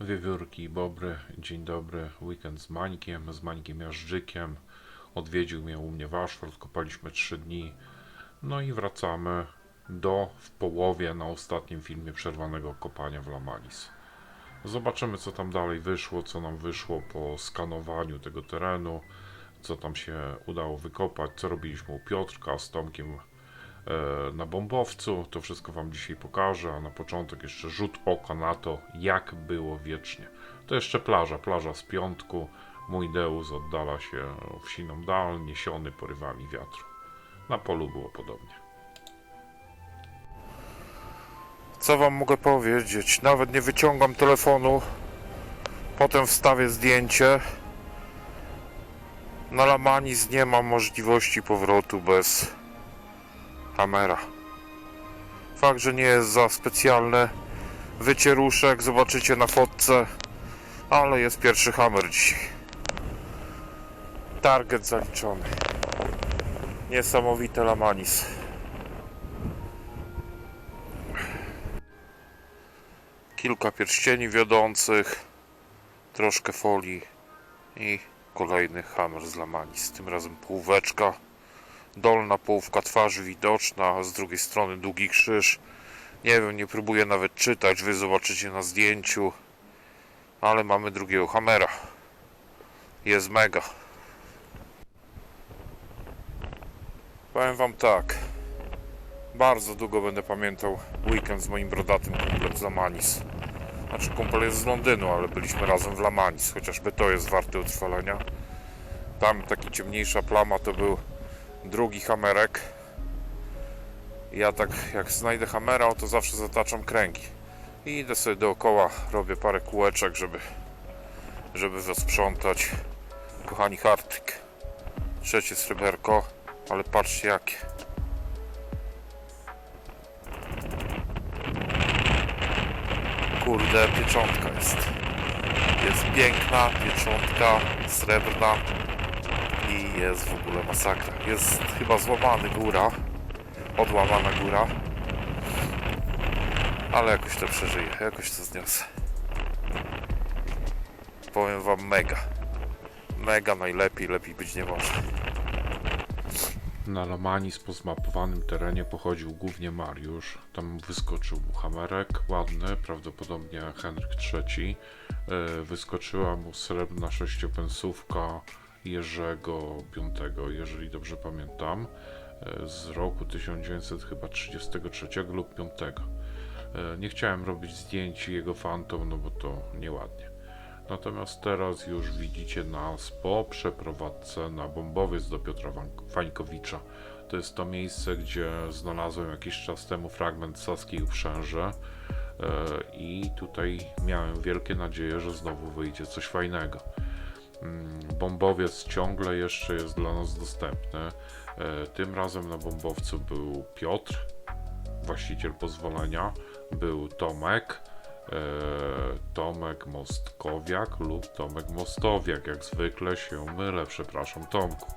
Wiewiórki, Bobry, dzień dobry, weekend z Mańkiem, z Mańkiem Jażdżykiem. Odwiedził mnie u mnie Waszford, kopaliśmy 3 dni. No i wracamy do w połowie na ostatnim filmie przerwanego kopania w Lamalis. Zobaczymy co tam dalej wyszło, co nam wyszło po skanowaniu tego terenu, co tam się udało wykopać, co robiliśmy u Piotrka z Tomkiem na bombowcu. To wszystko Wam dzisiaj pokażę, a na początek jeszcze rzut oka na to, jak było wiecznie. To jeszcze plaża, plaża z piątku. Mój Deus oddala się w siną dal, niesiony porywami wiatru. Na polu było podobnie. Co wam mogę powiedzieć? Nawet nie wyciągam telefonu. Potem wstawię zdjęcie. Na Lamanis nie ma możliwości powrotu bez kamera. Fakt, że nie jest za specjalny wycieruszek, zobaczycie na fotce, ale jest pierwszy hammer dzisiaj. Target zaliczony. Niesamowite Lamanis. kilka pierścieni wiodących, troszkę folii i kolejny hammer z lamanis. Tym razem półweczka, dolna połówka twarzy widoczna, z drugiej strony długi krzyż. Nie wiem, nie próbuję nawet czytać, wy zobaczycie na zdjęciu, ale mamy drugiego hamera. Jest mega. Powiem wam tak. Bardzo długo będę pamiętał weekend z moim brodatym kumplem z Lamanis. Znaczy kumpel jest z Londynu, ale byliśmy razem w Lamanis, chociażby to jest warte utrwalenia. Tam taki ciemniejsza plama to był drugi hamerek. Ja tak jak znajdę hamera, to zawsze zataczam kręgi. I idę sobie dookoła, robię parę kółeczek, żeby, żeby zasprzątać. Kochani Hartwig. Trzecie sreberko, ale patrzcie jakie. Kurde, pieczątka jest. Jest piękna pieczątka, srebrna jest w ogóle masakra. Jest chyba złamany góra, odłamana góra, ale jakoś to przeżyję, jakoś to zniosę. Powiem wam mega. Mega najlepiej, lepiej być nie może. Na Lamanis po zmapowanym terenie pochodził głównie Mariusz. Tam wyskoczył mu hamerek, ładny, prawdopodobnie Henryk III. E, Wyskoczyła mu srebrna sześciopensówka Jerzego V, jeżeli dobrze pamiętam, e, z roku 1933 lub 5. E, Nie chciałem robić zdjęć jego fantom, no bo to nieładnie. Natomiast teraz już widzicie nas po przeprowadzce na bombowiec do Piotra Wań- Wańkowicza. To jest to miejsce, gdzie znalazłem jakiś czas temu fragment Saskiej Uprzęże e, i tutaj miałem wielkie nadzieje, że znowu wyjdzie coś fajnego. Mm, Bombowiec ciągle jeszcze jest dla nas dostępny. E, Tym razem na bombowcu był Piotr, właściciel pozwolenia, był Tomek, e, Tomek Mostkowiak lub Tomek Mostowiak. Jak zwykle się mylę, przepraszam Tomku.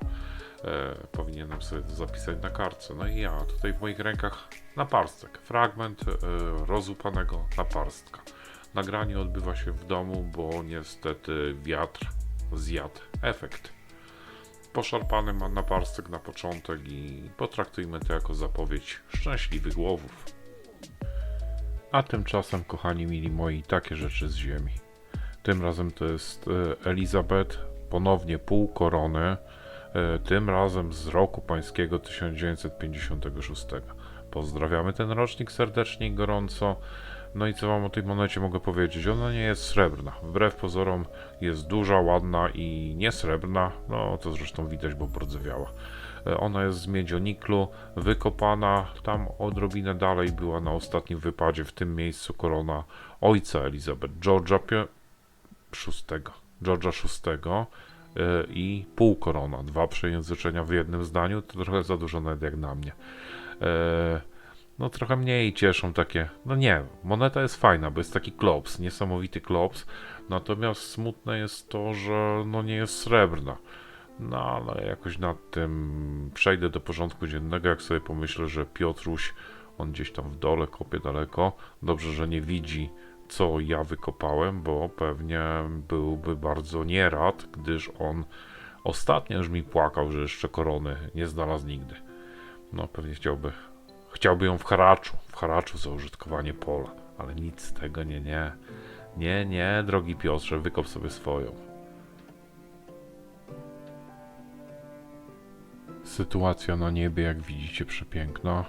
E, powinienem sobie to zapisać na kartce. No i ja, tutaj w moich rękach naparstek. Fragment rozupanego naparstka. Nagranie odbywa się w domu, bo niestety wiatr zjadł efekt. Poszarpany ma naparstek na początek i potraktujmy to jako zapowiedź szczęśliwych łowów. A tymczasem, kochani mili moi, takie rzeczy z ziemi. Tym razem to jest e, Elizabeth, ponownie pół korony, e, tym razem z roku pańskiego 1956. Pozdrawiamy ten rocznik serdecznie i gorąco. No i co wam o tej monecie mogę powiedzieć? Ona nie jest srebrna. Wbrew pozorom jest duża, ładna i nie srebrna. No to zresztą widać, bo brodzewiała. E, Ona jest z miedzioniklu, wykopana. Tam odrobinę dalej była na ostatnim wypadzie, w tym miejscu korona ojca Elizabeth, George'a VI. George'a VI e, i pół korona. Dwa przejęzyczenia w jednym zdaniu to trochę za dużo nawet jak na mnie. E, no trochę mniej cieszą takie, no nie, moneta jest fajna, bo jest taki klops, niesamowity klops, natomiast smutne jest to, że no nie jest srebrna. No ale jakoś nad tym przejdę do porządku dziennego, jak sobie pomyślę, że Piotruś, on gdzieś tam w dole kopie daleko, dobrze, że nie widzi co ja wykopałem, bo pewnie byłby bardzo nierad, gdyż on ostatnio już mi płakał, że jeszcze korony nie znalazł nigdy. No pewnie chciałby, chciałby ją w haraczu, w haraczu za użytkowanie pola, ale nic z tego, nie, nie. Nie, nie, drogi Piotrze, wykop sobie swoją. Sytuacja na niebie, jak widzicie, przepiękna.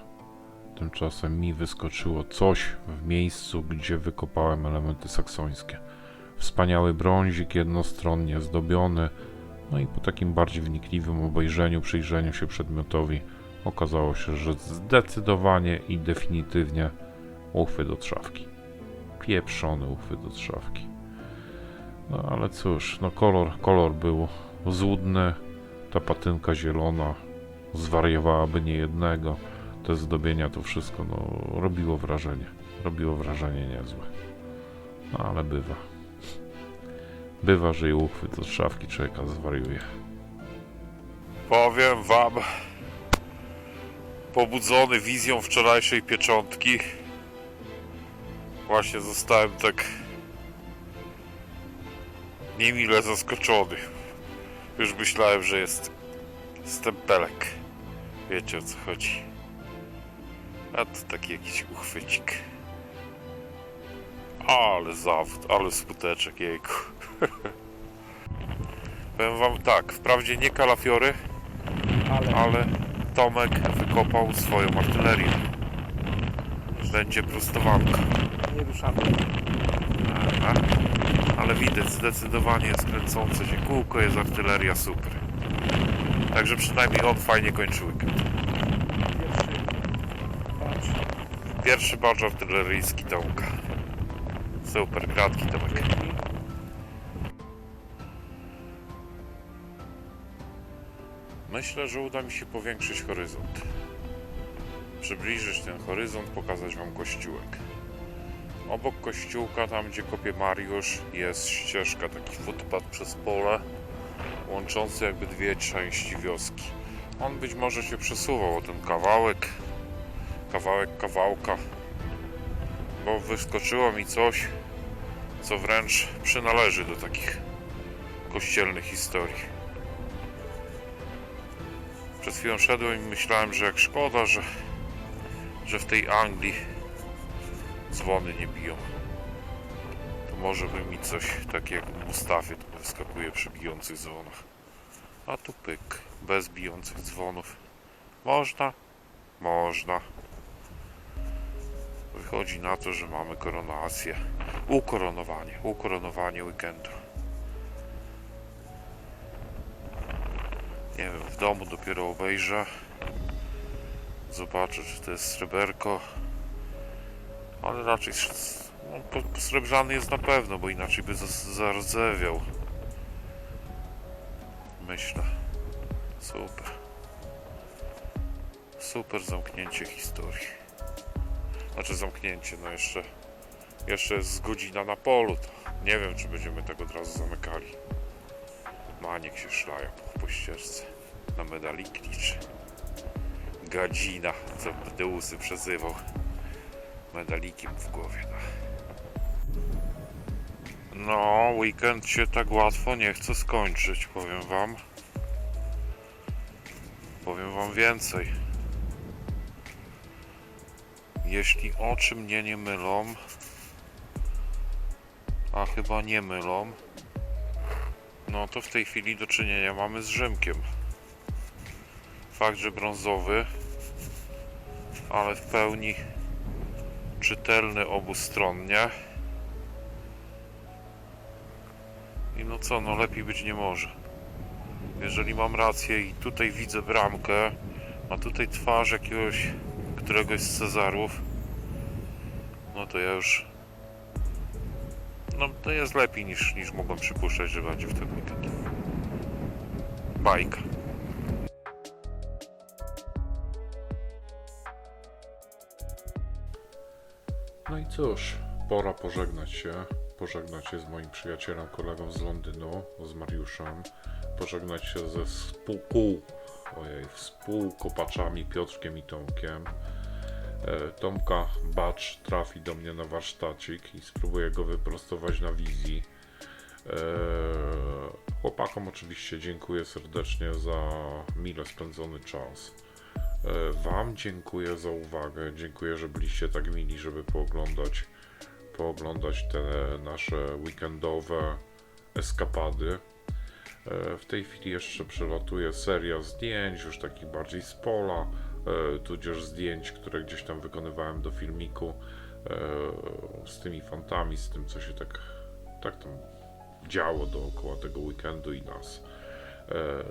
Tymczasem mi wyskoczyło coś w miejscu, gdzie wykopałem elementy saksońskie. Wspaniały brązik, jednostronnie zdobiony. No i po takim bardziej wnikliwym obejrzeniu, przyjrzeniu się przedmiotowi, okazało się, że zdecydowanie i definitywnie uchwyt do trzawki. Pieprzony uchwyt do trzawki. No ale cóż, no kolor, kolor był złudny, ta patynka zielona zwariowałaby nie jednego. Te zdobienia, to wszystko, no, robiło wrażenie. Robiło wrażenie niezłe. No ale bywa. Bywa, że i uchwyt od szafki człowieka zwariuje. Powiem wam, pobudzony wizją wczorajszej pieczątki, właśnie zostałem tak niemile zaskoczony. Już myślałem, że jest stempelek. Wiecie o co chodzi. A to taki jakiś uchwycik. Ale zawód, ale skuteczek, jejku. Powiem wam tak, wprawdzie nie kalafiory, Ale ale Tomek wykopał swoją artylerię. Będzie prostowanka. nie ruszamy. Aha. Ale widać, zdecydowanie jest kręcące się kółko, jest artyleria super. Także przynajmniej on fajnie kończy weekend. Pierwszy. Barz artyleryjski Tomka. Super, gratki Tomek. Myślę, że uda mi się powiększyć horyzont. Przybliżyć ten horyzont, pokazać wam kościółek. Obok kościółka, tam gdzie kopie Mariusz, jest ścieżka, taki footpath przez pole, łączący jakby dwie części wioski. On być może się przesuwał o ten kawałek, kawałek kawałka, bo wyskoczyło mi coś, co wręcz przynależy do takich kościelnych historii. Przed chwilą szedłem i myślałem, że jak szkoda, że, że w tej Anglii dzwony nie biją. To może by mi coś takie jak w Mustafie to wyskakuje przy bijących dzwonach. A tu pyk, bez bijących dzwonów. Można? Można. Wychodzi na to, że mamy koronację. Ukoronowanie, ukoronowanie weekendu. Nie wiem, w domu dopiero obejrzę. Zobaczę, czy to jest sreberko. Ale raczej no, posrebrzany jest na pewno, bo inaczej by zardzewiał. Myślę. Super. Super zamknięcie historii. Znaczy zamknięcie, no jeszcze jeszcze jest godzina na polu, to nie wiem czy będziemy tak od razu zamykali. Maniek się szlaja po, po ścieżce. Na medaliki liczy. Gadzina, co Deusy przezywał. Medaliki mu w głowie, no. No, weekend się tak łatwo nie chce skończyć, powiem wam. Powiem wam więcej. Jeśli oczy mnie nie mylą, a chyba nie mylą, no to w tej chwili do czynienia mamy z Rzymkiem. Fakt, że brązowy, ale w pełni czytelny obustronnie. I no co, no lepiej być nie może. Jeżeli mam rację i tutaj widzę bramkę, a tutaj twarz jakiegoś któregoś z Cezarów, no to ja już. No to jest lepiej niż, niż mogłem przypuszczać, że będzie w ten weekend. Bajka. No i cóż, pora pożegnać się. Pożegnać się z moim przyjacielem, kolegą z Londynu, z Mariuszem. Pożegnać się ze współkół, ojej, współkopaczami Piotrkiem i Tomkiem. E, Tomka Bacz trafi do mnie na warsztacik i spróbuję go wyprostować na wizji. E, Chłopakom oczywiście dziękuję serdecznie za mile spędzony czas. E, Wam dziękuję za uwagę. Dziękuję, że byliście tak mili, żeby pooglądać, pooglądać te nasze weekendowe eskapady. W tej chwili jeszcze przelatuje seria zdjęć, już takich bardziej z pola, tudzież zdjęć, które gdzieś tam wykonywałem do filmiku e, z tymi fantami, z tym, co się tak, tak tam działo dookoła tego weekendu i nas. E,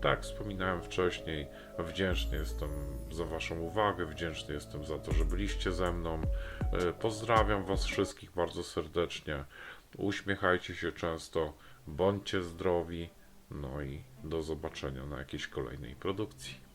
tak, wspominałem wcześniej, wdzięczny jestem za Waszą uwagę, wdzięczny jestem za to, że byliście ze mną. E, Pozdrawiam Was wszystkich bardzo serdecznie. Uśmiechajcie się często, bądźcie zdrowi. No i do zobaczenia na jakiejś kolejnej produkcji.